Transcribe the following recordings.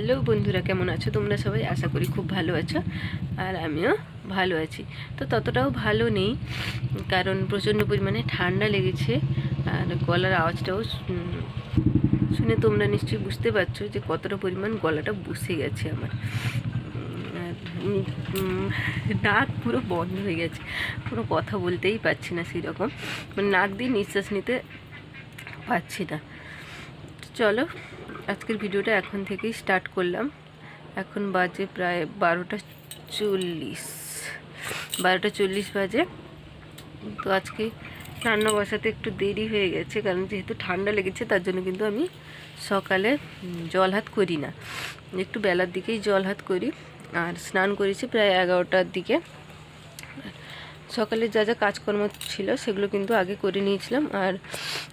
Hello বন্ধুরা, কেমন আছো? তোমরা সবাই আশা করি খুব ভালো আছো আর আমিও ভালো আছি। তো ততটাও ভালো নেই, কারণ প্রচণ্ড পরিমাণে ঠান্ডা লেগেছে আর গলার আওয়াজটাও শুনে তোমরা নিশ্চয়ই বুঝতে পারছ যে কতটা পরিমাণ গলাটা বসে গেছে আমার। নাক পুরো বন্ধ হয়ে গেছে, কোনো কথা বলতেই পারছি না সেই রকম মানে নাক দিয়ে নিঃশ্বাস নিতে পারছি না। চলো আজকের ভিডিওটা এখন থেকেই স্টার্ট করলাম। এখন বাজে প্রায় বারোটা চল্লিশ। বারোটা চল্লিশ বাজে। তো আজকে রান্না বসাতে একটু দেরি হয়ে গেছে, কারণ যেহেতু ঠান্ডা লেগেছে, তার জন্য কিন্তু আমি সকালে জল হাত করি না। একটু বেলার দিকেই জল হাত করি। আর স্নান করেছি প্রায় এগারোটার দিকে। সকালে যা যা কাজকর্ম ছিল সেগুলো কিন্তু আগে করে নিয়েছিলাম। আর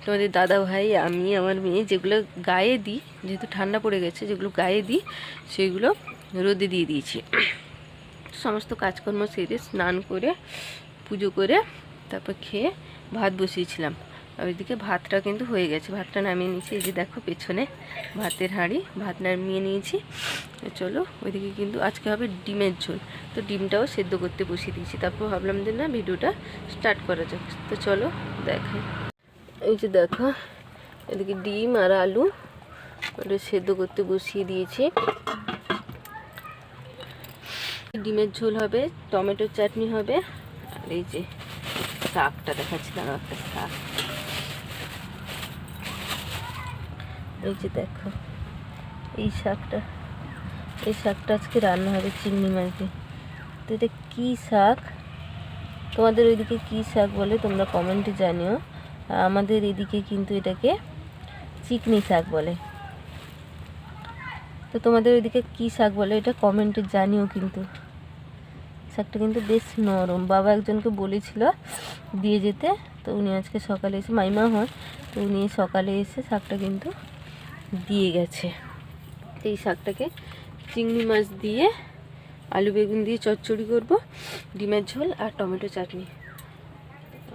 তোমাদের দাদা ভাই, আমি, আমার মেয়ে যেগুলো গায়ে দিই, যেহেতু ঠান্ডা পড়ে গেছে, যেগুলো গায়ে দিই, সেগুলো রোদে দিয়ে দিয়েছি। সমস্ত কাজকর্ম সেরে স্নান করে, পুজো করে, তারপর খেয়ে ভাত বসিয়েছিলাম। ওইদিকে ভাতটা কিন্তু হয়ে গেছে। ভাতটা নামিয়ে নিয়েছি। এই যে দেখো পেছনে ভাতের হাঁড়ি। ভাত নামিয়ে নিয়েছি। চলো, ওইদিকে কিন্তু আজকে হবে ডিমের ঝোল। তো ডিমটাও সেদ্ধ করতে বসিয়ে দিয়েছি। তারপর ভাবলাম যে না, ভিডিওটা স্টার্ট করা যাক। তো চলো দেখাই এই যে দেখো, এদিকে ডিম আর আলু ওটা সেদ্ধ করতে বসিয়ে দিয়েছি। ডিমের ঝোল হবে, টমেটোর চাটনি হবে। আর এই যে শাকটা দেখাচ্ছি দেখাচ্ছিলাম একটা শাক। এই যে দেখো, এই শাকটা এই শাকটা আজকে রান্না হবে চিংড়ি মাছ দিয়ে তো এটা কী শাক? তোমাদের ওইদিকে কী শাক বলে তোমরা কমেন্টে জানিও। আমাদের এদিকে কিন্তু এটাকে চিকনি শাক বলে। তো তোমাদের ওইদিকে কী শাক বলে এটা কমেন্টে জানিও কিন্তু। শাকটা কিন্তু বেশ নরম। বাবা একজনকে বলেছিল দিয়ে যেতে, তো উনি আজকে সকালে এসে, মাইমা হয় তো উনি সকালে এসে শাকটা কিন্তু দিয়ে গেছে। এই শাকটাকে চিংড়ি মাছ দিয়ে আলু বেগুন দিয়ে চচ্চড়ি করব, ডিমের ঝোল আর টমেটো চাটনি।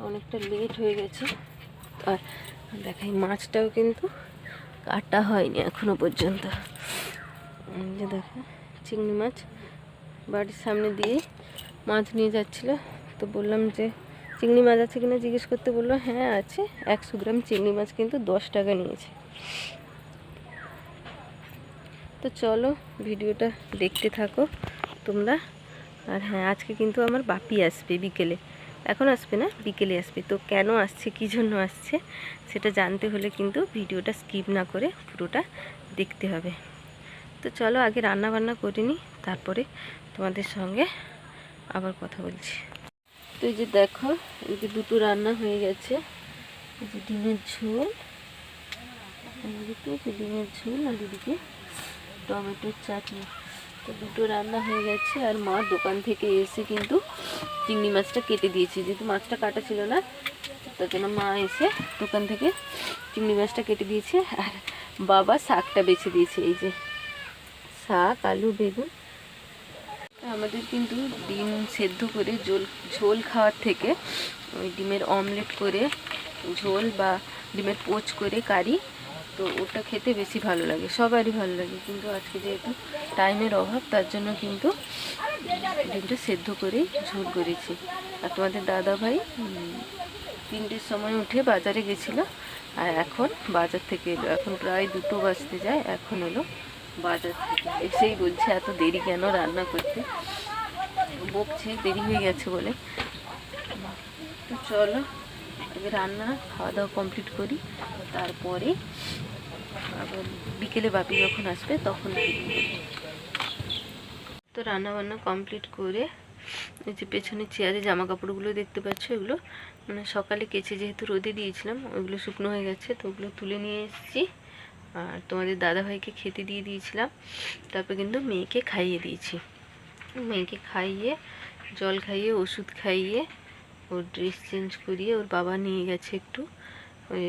অনেকটা লেট হয়ে গেছে। আর দেখাই, মাছটাও কিন্তু কাটা হয়নি এখনও পর্যন্ত। দেখো, চিংড়ি মাছ বাড়ির সামনে দিয়ে মাছ নিয়ে যাচ্ছিল। তো বললাম যে, চিংড়ি মাছ আছে কিনা জিজ্ঞেস করতে বলল হ্যাঁ আছে। একশো গ্রাম চিংড়ি মাছ কিন্তু দশ টাকা নিয়েছে। তো চলো ভিডিওটা দেখতে থাকো তোমরা। আর হ্যাঁ আজকে কিন্তু আমার বাপি আসবে বিকেলে। এখন আসবে না, বিকেলে আসবে। তো কেন আসছে, কী জন্য আসছে, সেটা জানতে হলে কিন্তু ভিডিওটা স্কিপ না করে পুরোটা দেখতে হবে। তো চলো আগে রান্না বান্না করে নিই, তারপরে তোমাদের সঙ্গে আবার কথা বলছি। তো এই যে দেখো, এই যে দুটো রান্না হয়ে গেছে। যে ডিমের ঝোল ডিমের ঝোল, আর এদিকে টমেটোর চাটনি। তো দুটো রান্না হয়ে গেছে আর মা দোকান থেকে এসে কিন্তু চিংড়ি মাছটা কেটে দিয়েছে। যেহেতু মাছটা কাটা ছিল না, তার জন্য মা এসে দোকান থেকে চিংড়ি মাছটা কেটে দিয়েছে আর বাবা শাকটা বেছে দিয়েছে, এই যে শাক, আলু, বেগুন। আমাদের কিন্তু ডিম সেদ্ধ করে ঝোল ঝোল খাওয়ার থেকে ওই ডিমের অমলেট করে ঝোল বা ডিমের পোচ করে কারি তো ওটা খেতে বেশি ভালো লাগে, সবারই ভালো লাগে। কিন্তু আজকে যেহেতু টাইমের অভাব, তার জন্য কিন্তু ডিমটা সেদ্ধ করেই ঝোল করেছি। আর তোমাদের দাদা ভাই তিনটের সময় উঠে বাজারে গেছিল, আর এখন বাজার থেকে এলো। এখন প্রায় দুটো বাজতে যায়, এখন এলো বাজার থেকে। এসেই বলছে, এত দেরি কেন রান্না করতে? বকছে, দেরি হয়ে গেছে বলে। তো চলো আগে রান্না খাওয়া দাওয়া কমপ্লিট করি, তারপরে আবার বিকেলে বাপি যখন আসবে তখন তো রান্না বান্না কমপ্লিট করে এই যে পেছনে চেয়ারে জামা কাপড়গুলো দেখতে পাচ্ছ এগুলো মানে সকালে কেচে যেহেতু রোদে দিয়েছিলাম ওইগুলো শুকনো হয়ে গেছে, তো ওগুলো তুলে নিয়ে এসেছি। আর তোমাদের দাদাভাইকে খেতে দিয়ে দিয়েছিলাম, তারপর কিন্তু মেয়েকে খাইয়ে দিয়েছি। মেয়েকে খাইয়ে, জল খাইয়ে, ওষুধ খাইয়ে ওর ড্রেস চেঞ্জ করিয়ে ওর বাবা নিয়ে গেছে একটু, ওই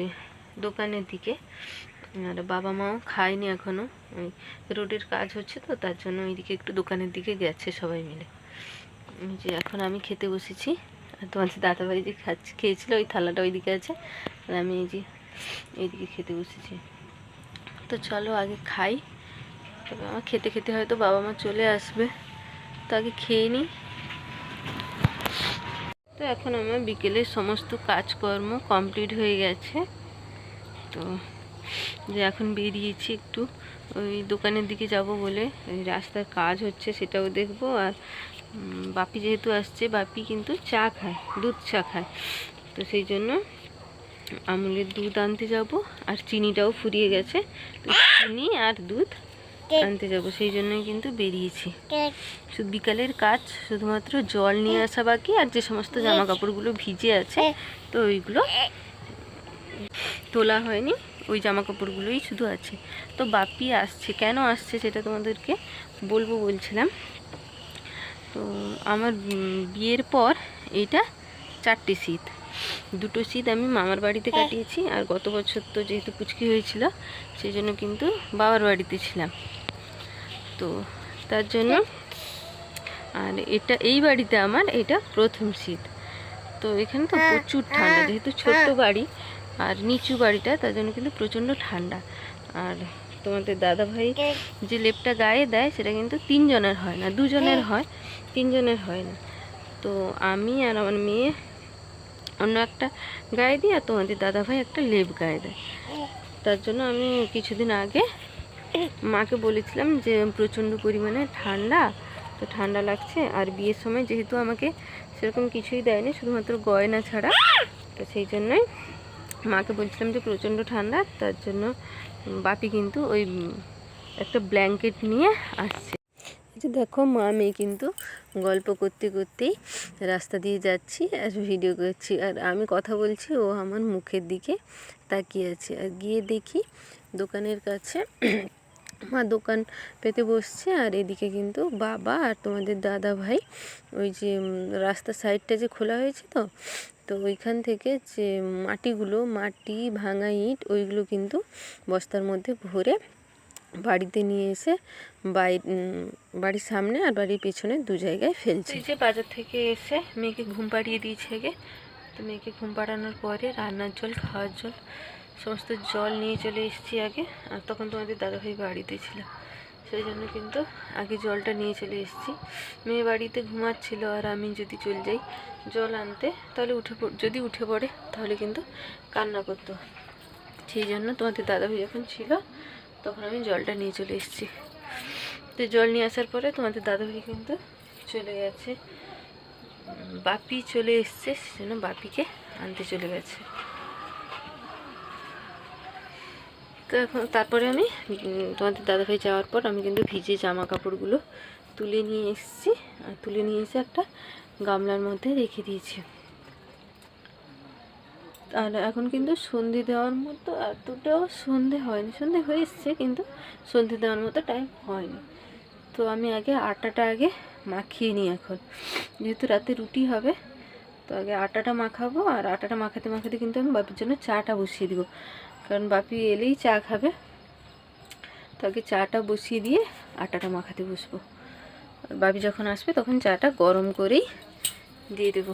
দোকানের দিকে। আর বাবা মাও খায়নি এখনও ওই রোডের কাজ হচ্ছে তো, তার জন্য ওইদিকে একটু দোকানের দিকে গেছে সবাই মিলে। যে এখন আমি খেতে বসেছি, আর তোমাদের দাদাভাই যে খাচ্ছে, খেয়েছিলো, ওই থালাটা ওইদিকে আছে, আর আমি এই যে এইদিকে খেতে বসেছি। তো চলো আগে খাই তবে আমার খেতে খেতে হয়তো বাবা মা চলে আসবে। তো আগে খেয়ে নিই। তো এখন আমার বিকেলের সমস্ত কাজকর্ম কমপ্লিট হয়ে গেছে। তো যে এখন বেরিয়েছি একটু, ওই দোকানের দিকে যাব বলে রাস্তার কাজ হচ্ছে সেটাও দেখব। আর বাপি যেহেতু আসছে, বাপি কিন্তু চা খায়, দুধ চা খায়। তো সেই জন্য আমুলের দুধ আনতে যাব, আর চিনিটাও ফুরিয়ে গেছে। তো চিনি আর দুধ আনতে যাব সেই জন্যই কিন্তু বেরিয়েছি। শুধু বিকালের কাজ শুধুমাত্র জল নিয়ে আসা বাকি আর যে সমস্ত জামা কাপড়গুলো ভিজে আছে তো ওইগুলো তোলা হয়নি ওই জামা কাপড়গুলোই শুধু আছে। তো বাপি আসছে কেন আসছে সেটা তোমাদেরকে বলব বলছিলাম। তো আমার বিয়ের পর এইটা চারটে শীত। দুটো শীত আমি মামার বাড়িতে কাটিয়েছি আর গত বছর তো যেহেতু পুচকি হয়েছিল সেই জন্য কিন্তু বাবার বাড়িতে ছিলাম। তো তার জন্য আর এটা এই বাড়িতে আমার এটা প্রথম শীত। তো এখানে তো প্রচুর ঠান্ডা যেহেতু ছোট্ট বাড়ি আর নিচু বাড়িটা তার জন্য কিন্তু প্রচণ্ড ঠান্ডা। আর তোমাদের দাদা ভাই যে লেপটা গায়ে দেয় সেটা কিন্তু তিনজনের হয় না দুজনের হয় তিনজনের হয় না। তো আমি আর আমার মেয়ে অন্য একটা গায়ে দিই আর তোমাদের দাদা ভাই একটা লেপ গায়ে দেয়। তার জন্য আমি কিছুদিন আগে মাকে বলেছিলাম যে প্রচণ্ড পরিমাণে ঠান্ডা, তো ঠান্ডা লাগছে আর বিয়ের সময় যেহেতু আমাকে সেরকম কিছুই দেয়নি, শুধুমাত্র গয়না ছাড়া, তো সেই জন্যই মাকে বলছিলাম যে প্রচণ্ড ঠান্ডা, তার জন্য বাপি কিন্তু ওই একটা ব্ল্যাঙ্কেট নিয়ে আসছে। যে দেখো মা মেয়ে কিন্তু গল্প করতে করতেই রাস্তা দিয়ে যাচ্ছি আর ভিডিও করছি। আর আমি কথা বলছি, ও আমার মুখের দিকে তাকিয়ে আছে। আর গিয়ে দেখি দোকানের কাছে মা দোকান পেতে বসছে আর এদিকে কিন্তু বাবা আর তোমাদের দাদা ভাই, ওই যে রাস্তার সাইডটা যে খোলা হয়েছে তো তো ওইখান থেকে যে মাটিগুলো, মাটি, ভাঙা ইট, ওইগুলো কিন্তু বস্তার মধ্যে ভরে বাড়িতে নিয়ে এসে বাড়ি বাড়ির সামনে আর বাড়ির পেছনে দু জায়গায় ফেলছে। যে বাজার থেকে এসে মেয়েকে ঘুম পাড়িয়ে দিয়েছে আগে। তো মেয়েকে ঘুম পাড়ানোর পরে রান্নার জল, খাওয়ার জল, সমস্ত জল নিয়ে চলে এসেছি আগে। আর তখন তোমাদের দাদাভাই বাড়িতে ছিল। সেই জন্য কিন্তু আগে জলটা নিয়ে চলে এসেছি। মেয়ে বাড়িতে ঘুমাচ্ছিল আর আমি যদি চলে যাই জল আনতে, তাহলে উঠে যদি উঠে পড়ে, তাহলে কিন্তু কান্না করতো। সেই জন্য তোমাদের দাদাভাই যখন ছিল তখন আমি জলটা নিয়ে চলে এসেছি। তো জল নিয়ে আসার পরে তোমাদের দাদাভাই কিন্তু চলে গেছে। বাপি চলে এসছে, সেজন্য বাপিকে আনতে চলে গেছে। তো এখন তারপরে আমি তোমাদের দাদাভাই যাওয়ার পর আমি কিন্তু ভিজে জামা কাপড়গুলো তুলে নিয়ে এসেছি। আর তুলে নিয়ে এসে একটা গামলার মধ্যে রেখে দিয়েছি। আর এখন কিন্তু সন্ধে দেওয়ার মতো এতটাও সন্ধে হয়নি। সন্ধে হয়ে এসছে কিন্তু সন্ধে দেওয়ার মতো টাইম হয়নি। তো আমি আগে আটাটা আগে মাখিয়ে নিই এখন। যেহেতু রাতে রুটি হবে, তো আগে আটাটা মাখাবো আর আটাটা মাখাতে মাখাতে কিন্তু আমি বাপির জন্য চাটা বসিয়ে দিব। কারণ বাপি এলেই চা খাবে। তো আগে চাটা বসিয়ে দিয়ে আটাটা মাখাতে বসবো। আর বাপি যখন আসবে তখন চাটা গরম করেই দিয়ে দেবো।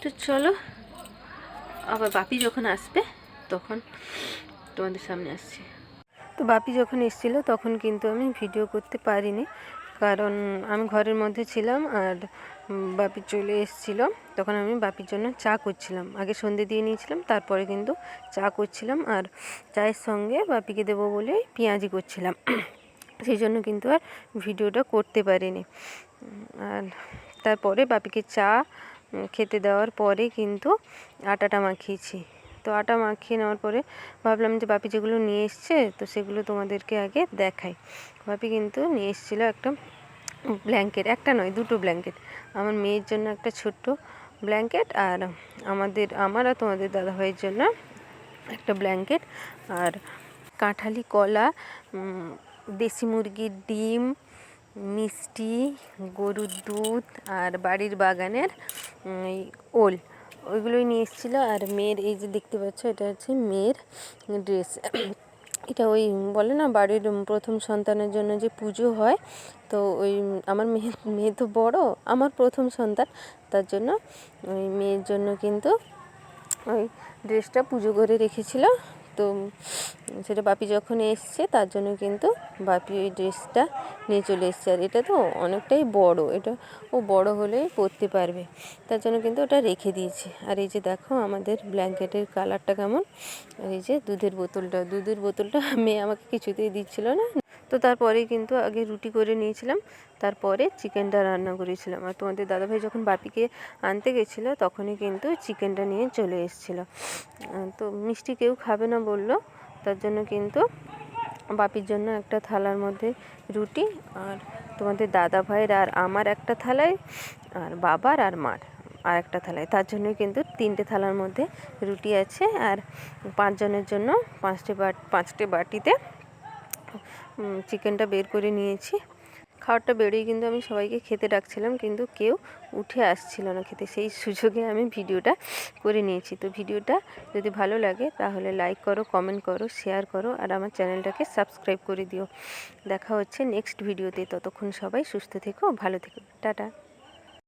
তো চলো আবার বাপি যখন আসবে, তখন তোমাদের সামনে আসছি। তো বাপি যখন এসেছিল, তখন কিন্তু আমি ভিডিও করতে পারিনি। কারণ আমি ঘরের মধ্যে ছিলাম আর বাপি চলে এসেছিল। তখন আমি বাপির জন্য চা করছিলাম। আগে সন্ধে দিয়ে নিয়েছিলাম, তারপরে কিন্তু চা করছিলাম আর চায়ের সঙ্গে বাপিকে দেবো বলে পেঁয়াজি করছিলাম। সেই জন্য কিন্তু আর ভিডিওটা করতে পারিনি। আর তারপরে বাপিকে চা খেতে দেওয়ার পরে কিন্তু আটাটা মাখিয়েছি। তো আটা মাখিয়ে নেওয়ার পরে ভাবলাম যে বাপি যেগুলো নিয়ে এসছে, তো সেগুলো তোমাদেরকে আগে দেখাই। বাপি কিন্তু নিয়ে এসেছিল একটা ব্ল্যাঙ্কেট, একটা নয়, দুটো ব্ল্যাঙ্কেট। আমার মেয়ের জন্য একটা ছোট্ট ব্ল্যাঙ্কেট আর আমাদের, আমার আর তোমাদের দাদাভাইয়ের জন্য একটা ব্ল্যাঙ্কেট। আর কাঁঠালি কলা দেশি মুরগির ডিম মিষ্টি, গরুর দুধ আর বাড়ির বাগানের ওল। ওইগুলোই নিয়ে এসেছিল। আর মেয়ের, এই যে দেখতে পাচ্ছ, এটা হচ্ছে মেয়ের ড্রেস। এটা ওই, বলে না, বাড়ির প্রথম সন্তানের জন্য যে পুজো হয়, তো ওই, আমার মেয়ে মেয়ে তো বড়, আমার প্রথম সন্তান। তার জন্য ওই মেয়ের জন্য কিন্তু ওই ড্রেসটা পুজো করে রেখেছিল। তো সেটা বাপি যখন এসছে, তার জন্য কিন্তু বাপি ওই ড্রেসটা নিয়ে চলে এসছে। আর এটা তো অনেকটাই বড়, এটা ও বড় হলেই পরতে পারবে। তার জন্য কিন্তু ওটা রেখে দিয়েছি। আর এই যে দেখো, আমাদের ব্ল্যাঙ্কেটের কালারটা কেমন? আর এই যে দুধের বোতলটা দুধের বোতলটা মেয়ে আমাকে কিছুতেই দিচ্ছিল না। তো তারপরেই কিন্তু আগে রুটি করে নিয়েছিলাম, তারপরে চিকেনটা রান্না করেছিলাম। আর তোমাদের দাদাভাই যখন বাপিকে আনতে গেছিল, তখনই কিন্তু চিকেনটা নিয়ে চলে এসেছিল। তো মিষ্টি কেউ খাবে না বলল। তার জন্য কিন্তু বাপির জন্য একটা থালার মধ্যে রুটি আর তোমাদের দাদা ভাইয়ের আর আমার একটা থালায় আর বাবার আর মার আর একটা থালায়। তার জন্য কিন্তু তিনটে থালার মধ্যে রুটি আছে আর পাঁচজনের জন্য পাঁচটি বাট পাঁচটি বাটিতে চিকেনটা বের করে নিয়েছি। খাবারটা বেরোই কিন্তু আমি সবাইকে খেতে ডাকছিলাম, কিন্তু কেউ উঠে আসছিল না খেতে। সেই সুযোগে আমি ভিডিওটা করে নিয়েছি। তো ভিডিওটা যদি ভালো লাগে তাহলে লাইক করো কমেন্ট করো শেয়ার করো আর আমার চ্যানেলটাকে সাবস্ক্রাইব করে দিও। দেখা হচ্ছে নেক্সট ভিডিওতে ততক্ষণ সবাই সুস্থ থেকো, ভালো থেকো। টাটা।